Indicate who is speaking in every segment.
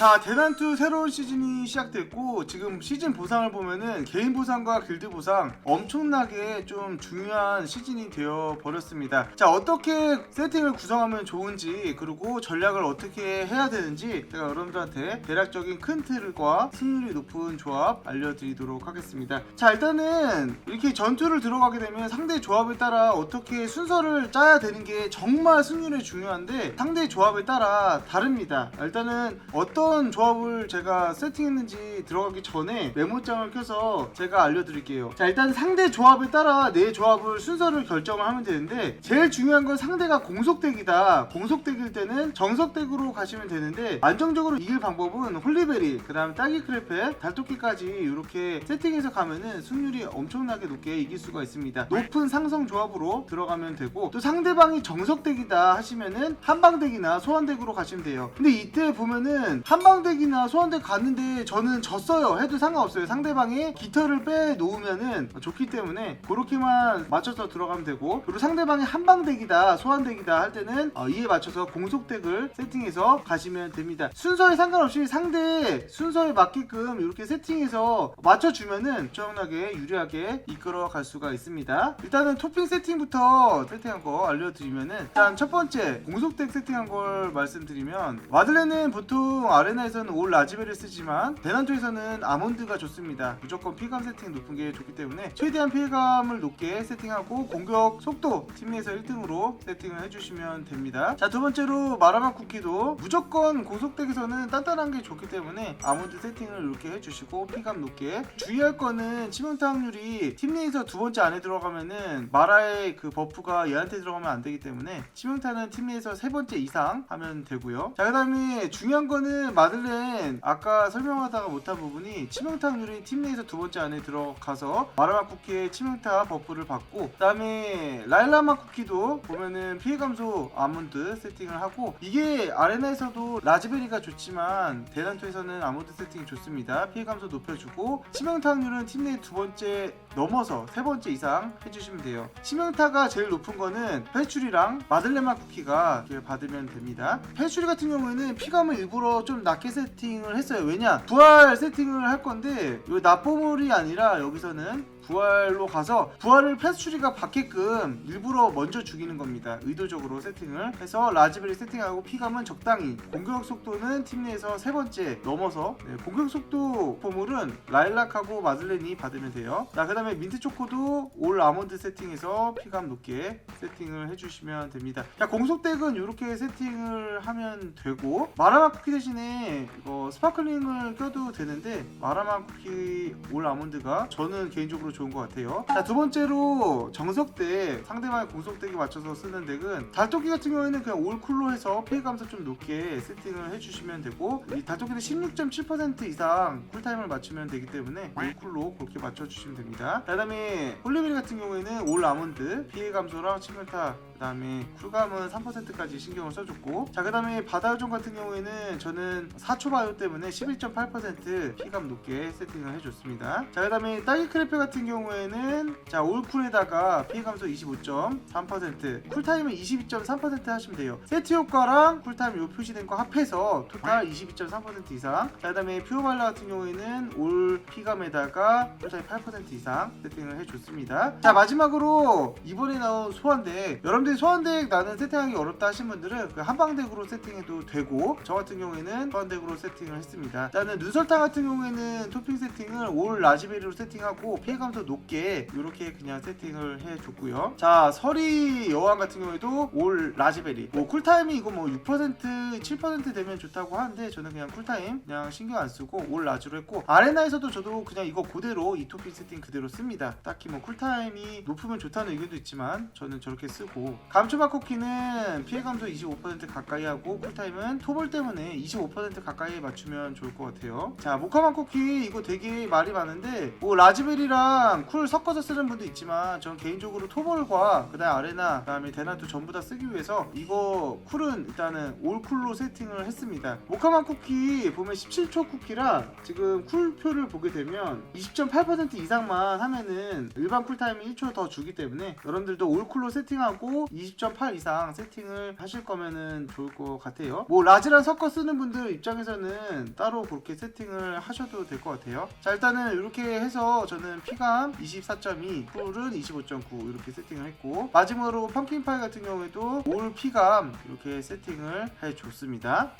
Speaker 1: 자 대난투 새로운 시즌이 시작됐고 지금 시즌 보상을 보면은 개인 보상과 길드 보상 엄청나게 좀 중요한 시즌이 되어 버렸습니다. 자 어떻게 세팅을 구성하면 좋은지 그리고 전략을 어떻게 해야 되는지 제가 여러분들한테 대략적인 큰 틀과 승률이 높은 조합 알려드리도록 하겠습니다. 자 일단은 이렇게 전투를 들어가게 되면 상대 조합에 따라 어떻게 순서를 짜야 되는 게 정말 승률이 중요한데 상대 조합에 따라 다릅니다. 일단은 어떤 조합을 제가 세팅했는지 들어가기 전에 메모장을 켜서 제가 알려드릴게요. 자 일단 상대 조합에 따라 내 조합을 순서를 결정을 하면 되는데 제일 중요한 건 상대가 공속덱이다. 공속덱일 때는 정석덱으로 가시면 되는데 안정적으로 이길 방법은 홀리베리, 그 다음 딸기 크레페, 달토끼까지 이렇게 세팅해서 가면은 승률이 엄청나게 높게 이길 수가 있습니다. 높은 상성 조합으로 들어가면 되고 또 상대방이 정석덱이다 하시면은 한방덱이나 소환덱으로 가시면 돼요. 근데 이때 보면은 한 방덱이나 소환덱 갔는데 저는 졌어요 해도 상관없어요. 상대방이 깃털을 빼 놓으면은 좋기 때문에 그렇게만 맞춰서 들어가면 되고 그리고 상대방이 한방덱이다 소환덱이다 할 때는 어, 이에 맞춰서 공속덱을 세팅해서 가시면 됩니다. 순서에 상관없이 상대 순서에 맞게끔 이렇게 세팅해서 맞춰주면은 엄청나게 유리하게 이끌어 갈 수가 있습니다. 일단은 토핑 세팅부터 세팅한 거 알려드리면은 일단 첫 번째 공속덱 세팅한 걸 말씀드리면 와들레는 보통 아 레나에서는 올 라지베를 쓰지만 대난투에서는 아몬드가 좋습니다. 무조건 피감 세팅 높은 게 좋기 때문에 최대한 피해감을 높게 세팅하고 공격 속도 팀 내에서 1등으로 세팅을 해주시면 됩니다. 자 두 번째로 마라마 쿠키도 무조건 고속덱에서는 단단한 게 좋기 때문에 아몬드 세팅을 이렇게 해주시고 피감 높게 주의할 거는 치명타 확률이 팀 내에서 두 번째 안에 들어가면은 마라의 그 버프가 얘한테 들어가면 안 되기 때문에 치명타는 팀 내에서 세 번째 이상 하면 되고요. 자 그다음에 중요한 거는 마들렌 아까 설명하다가 못한 부분이 치명타 확률이 팀 내에서 두 번째 안에 들어가서 마라마 쿠키의 치명타 버프를 받고 그다음에 라일라마 쿠키도 보면은 피해 감소 아몬드 세팅을 하고 이게 아레나에서도 라즈베리가 좋지만 대난투에서는 아몬드 세팅이 좋습니다. 피해 감소 높여주고 치명타 확률은 팀 내 두 번째 넘어서 세 번째 이상 해주시면 돼요. 치명타가 제일 높은 거는 페츄리랑 마들레마 쿠키가 받으면 됩니다. 페츄리 같은 경우에는 피감을 일부러 좀 낮게 세팅을 했어요. 왜냐? 부활 세팅을 할 건데 이 납보물이 아니라 여기서는 부활로 가서 부활을 패스츄리가 받게끔 일부러 먼저 죽이는 겁니다. 의도적으로 세팅을 해서 라즈베리 세팅하고 피감은 적당히 공격 속도는 팀 내에서 세 번째 넘어서 네, 공격 속도 보물은 라일락하고 마들렌이 받으면 돼요. 자 그 다음에 민트 초코도 올 아몬드 세팅해서 피감 높게 세팅을 해주시면 됩니다. 자 공속덱은 이렇게 세팅을 하면 되고 마라마 쿠키 대신에 이거 스파클링을 껴도 되는데 마라마 쿠키 올 아몬드가 저는 개인적으로 좋은 것 같아요. 자 두 번째로 정석덱 상대방의 공속덱에 맞춰서 쓰는 덱은 달토끼 같은 경우에는 그냥 올 쿨로 해서 피해 감소 좀 높게 세팅을 해주시면 되고 이 달토끼는 16.7% 이상 쿨타임을 맞추면 되기 때문에 올 쿨로 그렇게 맞춰주시면 됩니다. 자, 그다음에 홀리베리 같은 경우에는 올 아몬드 피해 감소랑 치명타 그다음에 쿨감은 3%까지 신경을 써줬고 자 그다음에 바다요정 같은 경우에는 저는 4초 바이오 때문에 11.8% 피감 높게 세팅을 해줬습니다. 자 그다음에 딸기 크레페 같은 경우에는 자 올쿨에다가 피해 감소 25.3% 쿨타임은 22.3% 하시면 돼요. 세트 효과랑 쿨타임 요 표시된 거 합해서 토탈 22.3% 이상. 자 그다음에 퓨어발라 같은 경우에는 올 피감에다가 쿨타임 8% 이상 세팅을 해줬습니다. 자 마지막으로 이번에 나온 소환덱 여러분들 이 소환덱 나는 세팅하기 어렵다 하신 분들은 그 한방덱으로 세팅해도 되고 저 같은 경우에는 소환덱으로 세팅을 했습니다. 나는 눈설탕 같은 경우에는 토핑 세팅을 올 라즈베리로 세팅하고 피해감도 높게 이렇게 그냥 세팅을 해줬고요. 자 서리 여왕 같은 경우에도 올 라즈베리. 뭐 쿨타임이 이거 뭐 6% 7% 되면 좋다고 하는데 저는 그냥 쿨타임 그냥 신경 안 쓰고 올 라즈로 했고 아레나에서도 저도 그냥 이거 그대로 이 토핑 세팅 그대로 씁니다. 딱히 뭐 쿨타임이 높으면 좋다는 의견도 있지만 저는 저렇게 쓰고 감초맛 쿠키는 피해감도 25% 가까이 하고 쿨타임은 토벌 때문에 25% 가까이 맞추면 좋을 것 같아요. 자 모카맛 쿠키 이거 되게 말이 많은데 뭐 라즈베리랑 쿨 섞어서 쓰는 분도 있지만 전 개인적으로 토벌과 그 다음에 아레나 그 다음에 대나도 전부 다 쓰기 위해서 이거 쿨은 일단은 올쿨로 세팅을 했습니다. 모카맛 쿠키 보면 17초 쿠키라 지금 쿨표를 보게 되면 20.8% 이상만 하면은 일반 쿨타임이 1초 더 주기 때문에 여러분들도 올쿨로 세팅하고 20.8 이상 세팅을 하실 거면은 좋을 것 같아요. 뭐 라즈랑 섞어 쓰는 분들 입장에서는 따로 그렇게 세팅을 하셔도 될 것 같아요. 자 일단은 이렇게 해서 저는 피감 24.2, 풀은 25.9 이렇게 세팅을 했고 마지막으로 펌킨파이 같은 경우에도 올 피감 이렇게 세팅을 해줬습니다.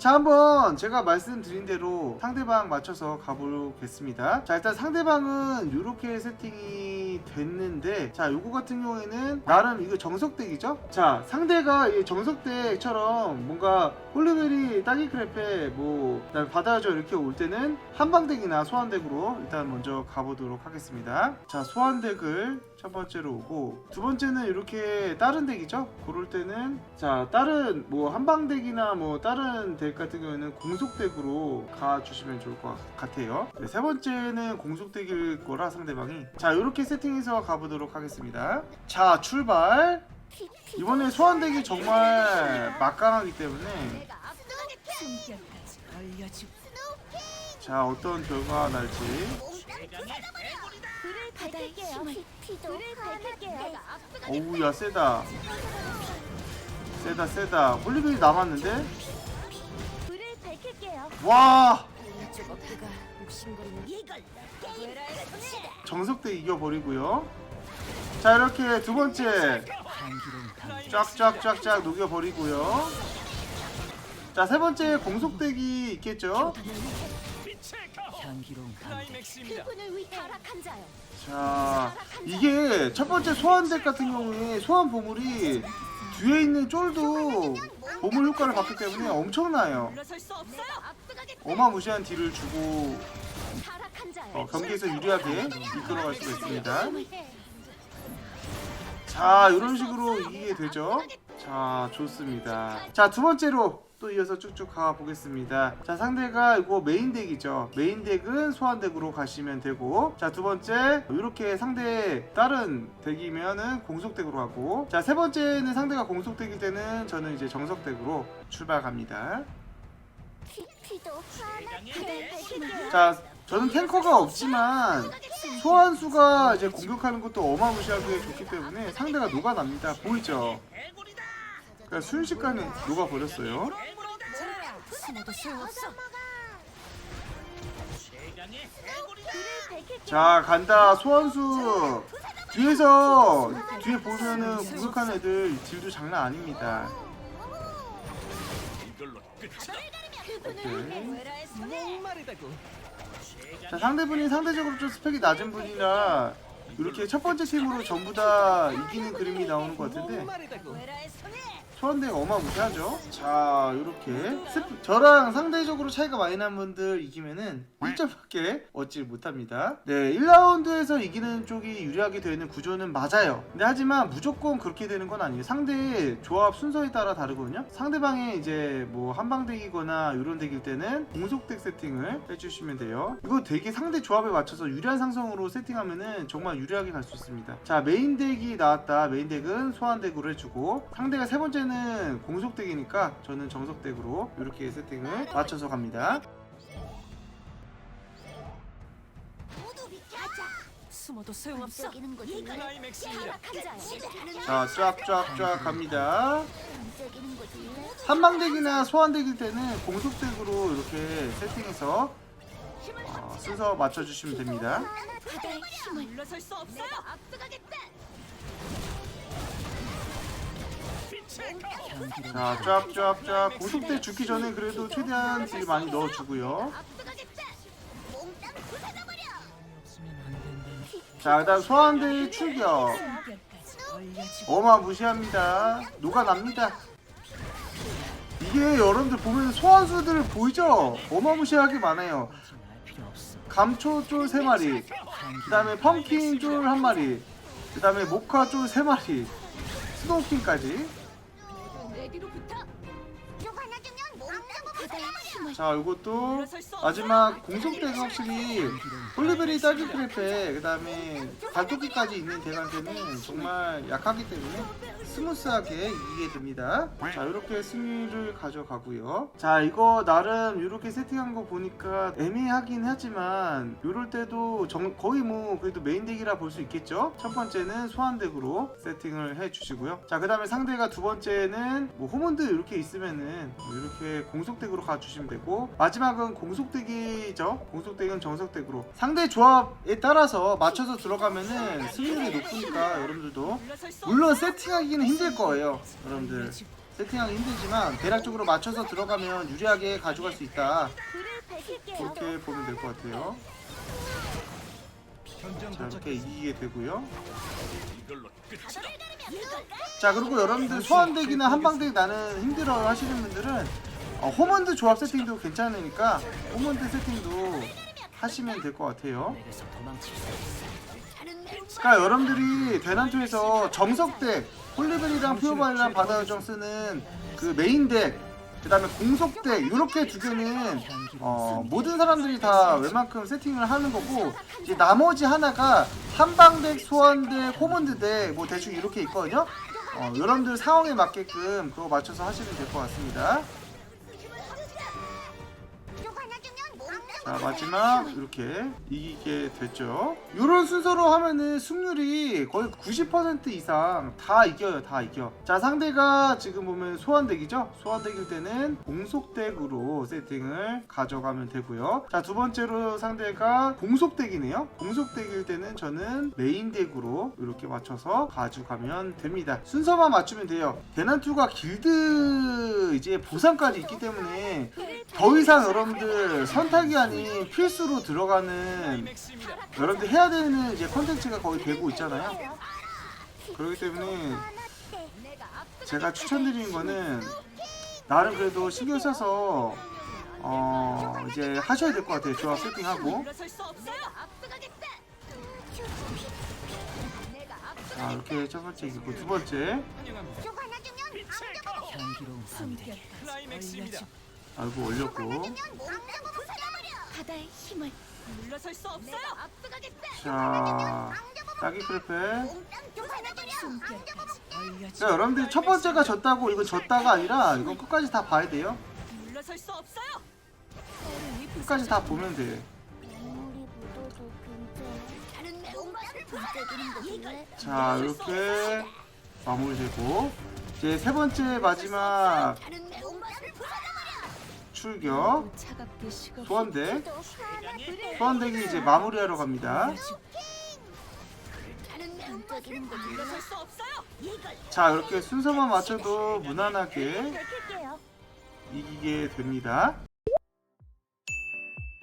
Speaker 1: 자 한번 제가 말씀드린 대로 상대방 맞춰서 가보겠습니다. 자 일단 상대방은 이렇게 세팅이 됐는데 자 요거 같은 경우에는 나름 이거 정석덱이죠? 자 상대가 이 정석덱처럼 뭔가 홀리베리 따기 크랩에 뭐 그다음에 바다저 이렇게 올 때는 한방덱이나 소환덱으로 일단 먼저 가보도록 하겠습니다. 자 소환덱을 첫 번째로 오고 두 번째는 이렇게 다른 덱이죠? 그럴 때는 자 다른 뭐 한방덱이나 뭐 다른 덱 같은 경우에는 공속덱으로 가주시면 좋을 것 같아요. 네, 세 번째는 공속덱일 거라 상대방이. 자 이렇게 세팅해서 가보도록 하겠습니다. 자 출발 이번에 소환덱이 정말 막강하기 때문에 자 어떤 결과가 날지. 어우야 세다. 세다 세다. 홀리베리 남았는데? 와! 정석대 이겨버리고요. 자 이렇게 두 번째 쫙쫙쫙쫙 녹여버리고요. 자 세 번째 공속대기 있겠죠?
Speaker 2: 자
Speaker 1: 이게 첫 번째 소환덱 같은 경우에 소환 보물이 뒤에 있는 쫄도 보물 효과를 받기 때문에 엄청나요. 어마무시한 딜을 주고 어, 경기에서 유리하게 이끌어갈 수가 있습니다. 자 이런 식으로 이기게 되죠? 자 좋습니다. 자 두 번째로 또 이어서 쭉쭉 가 보겠습니다. 자 상대가 이거 메인 덱이죠. 메인 덱은 소환 덱으로 가시면 되고 자 두 번째 이렇게 상대 다른 덱이면은 공속 덱으로 가고 자 세 번째는 상대가 공속 덱일 때는 저는 이제 정석 덱으로 출발 갑니다.
Speaker 2: 피도 불을 밝힐게요
Speaker 1: 자 저는 탱커가 없지만 소환수가 이제 공격하는 것도 어마무시하게 좋기 때문에 상대가 녹아납니다. 보이죠? 그러니까 순식간에 녹아버렸어요. 자 간다 소환수 뒤에서 뒤에 보면은 공격하는 애들 딜도 장난 아닙니다.
Speaker 3: 이걸로 끝이다.
Speaker 1: 오케이. 자 상대분이 상대적으로 좀 스펙이 낮은 분이라 이렇게 첫 번째 팀으로 전부 다 이기는 그림이 나오는 것 같은데 소환대가 어마무시하죠. 자, 이렇게 저랑 상대적으로 차이가 많이 난 분들 이기면은 1점밖에 얻지 못합니다. 네, 1라운드에서 이기는 쪽이 유리하게 되는 구조는 맞아요. 근데 하지만 무조건 그렇게 되는 건 아니에요. 상대의 조합 순서에 따라 다르거든요. 상대방의 이제 뭐 한방덱이거나 이런 덱일 때는 공속덱 세팅을 해주시면 돼요. 이거 되게 상대 조합에 맞춰서 유리한 상성으로 세팅하면은 정말 유리 하게 갈 수 있습니다. 자, 메인 덱이 나왔다. 메인 덱은 소환 덱으로 해주고 상대가 세 번째는 공속 덱이니까 저는 정석 덱으로 이렇게 세팅을 맞춰서 갑니다.
Speaker 2: 숨어도 소용없어 자,
Speaker 1: 쫙쫙쫙 갑니다. 한방 덱이나 소환 덱일 때는 공속 덱으로 이렇게 세팅해서 어, 순서 맞춰주시면 됩니다.
Speaker 2: 바다의 힘을 물러설 수 없어요
Speaker 1: 자, 쫙쫙쫙 공속대 죽기 전에 그래도 최대한 딜 많이 넣어주고요. 자, 그다음 소환대 출격. 어마무시합니다. 녹아납니다. 이게 여러분들 보면 소환수들 보이죠? 어마무시하게 많아요.
Speaker 4: 없어.
Speaker 1: 감초 쫄 3마리, 그 다음에 펌킨 쫄 1마리, 그 다음에 모카 쫄 3마리, 스노우킹까지. 자 이것도 마지막 공속대가 확실히 홀리베리 딸기 크레페 그 다음에 발토끼까지 있는 대강대는 정말 약하기 때문에 스무스하게 이기게 됩니다. 자 이렇게 승리를 가져가고요. 자 이거 나름 이렇게 세팅한 거 보니까 애매하긴 하지만 이럴 때도 정- 거의 뭐 그래도 메인 덱이라 볼 수 있겠죠? 첫 번째는 소환 덱으로 세팅을 해 주시고요. 자그 다음에 상대가 두 번째는 뭐 호문드 이렇게 있으면은 뭐 이렇게 공속 덱으로 가주시면 되고 마지막은 공속덱이죠 공속덱은 정석덱으로 상대 조합에 따라서 맞춰서 들어가면은 승률이 높으니까 여러분들도 물론 세팅하기는 힘들 거예요 여러분들 세팅하기 힘들지만 대략적으로 맞춰서 들어가면 유리하게 가져갈 수 있다. 그렇게 보면 될 것 같아요 자. 이렇게 이기게 되고요. 자 그리고 여러분들 소환덱이나 한방덱 나는 힘들어 하시는 분들은 어, 호먼드 조합 세팅도 괜찮으니까 호먼드 세팅도 하시면 될 것 같아요. 그러니까 여러분들이 대난투에서 정석덱 홀리벨이랑 퓨어바이랑 바다요정 쓰는 그 메인덱 그 다음에 공속덱 이렇게 두 개는 어, 모든 사람들이 다 웬만큼 세팅을 하는 거고 이제 나머지 하나가 한방덱, 소환덱, 호먼드덱 뭐 대충 이렇게 있거든요 어, 여러분들 상황에 맞게끔 그거 맞춰서 하시면 될 것 같습니다 자 마지막 이렇게 이기게 됐죠. 이런 순서로 하면은 승률이 거의 90% 이상 다 이겨요 다 이겨. 자 상대가 지금 보면 소환덱이죠? 소환덱일 때는 공속덱으로 세팅을 가져가면 되고요. 자 두 번째로 상대가 공속덱이네요. 공속덱일 때는 저는 메인덱으로 이렇게 맞춰서 가져가면 됩니다. 순서만 맞추면 돼요. 대난투가 길드 이제 보상까지 있기 때문에 더 이상 여러분들 선택이 아닌 필수로 들어가는. 여러분들 해야 되는 이제 컨텐츠가 거의 되고 있잖아요. 그렇기 때문에 제가 추천드리는 거는 나름 그래도 신경 써서 어 이제 하셔야 될 것 같아요. 조합 세팅하고. 자 이렇게 첫 번째 이기고 두 번째.
Speaker 4: 향기로운 상대.
Speaker 3: 클라이맥스입니다.
Speaker 1: 아이고 올렸고
Speaker 2: 바다의 힘을 물러설 수 없어요.
Speaker 1: 자 딸기 크레페 자 여러분들 첫 번째가 졌다고 이거 졌다가 아니라 이건 끝까지 다 봐야 돼요.
Speaker 2: 물러설 수 없어요.
Speaker 1: 끝까지 다 보면 돼. 자 이렇게 마무리되고 이제 세 번째 마지막 출격. 소환덱 소환덱이 이제 마무리하러 갑니다. 자 이렇게 순서만 맞춰도 무난하게. 이기게 됩니다.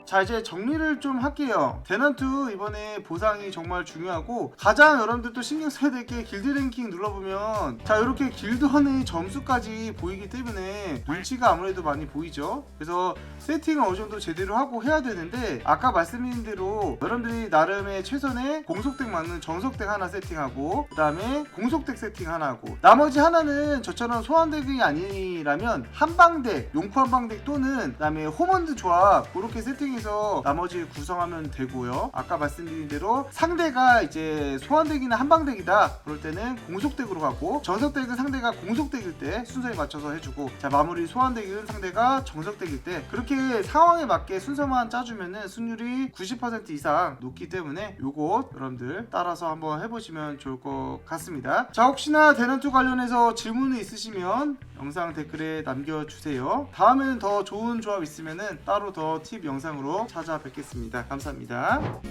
Speaker 1: 자 이제 정리를 좀 할게요. 대난투 이번에 보상이 정말 중요하고 가장 여러분들 또 신경 써야 될 게 길드 랭킹 눌러보면 자 이렇게 길드원의 점수까지 보이기 때문에 눈치가 아무래도 많이 보이죠? 그래서 세팅을 어느 정도 제대로 하고 해야 되는데 아까 말씀드린 대로 여러분들이 나름의 최선의 공속덱 맞는 정석덱 하나 세팅하고 그 다음에 공속덱 세팅 하나 하고. 나머지 하나는 저처럼 소환덱이 아니라면 한방덱 용쿠 한방덱 또는 그 다음에 호먼드 조합 그렇게 세팅 해서 나머지 구성하면 되고요. 아까 말씀드린 대로 상대가 이제 소환덱이나 한방덱이다. 그럴 때는 공속덱으로 가고 정석덱은 상대가 공속덱일 때 순서에 맞춰서 해주고 자 마무리 소환덱은 상대가 정석덱일 때. 그렇게 상황에 맞게 순서만 짜주면은 승률이 90% 이상 높기 때문에 요거 여러분들 따라서 한번 해보시면 좋을 것 같습니다. 자 혹시나 대난투 관련해서 질문이 있으시면 영상 댓글에 남겨주세요. 다음에는 더 좋은 조합 있으면은 따로 더 팁 영상으로 찾아뵙겠습니다. 감사합니다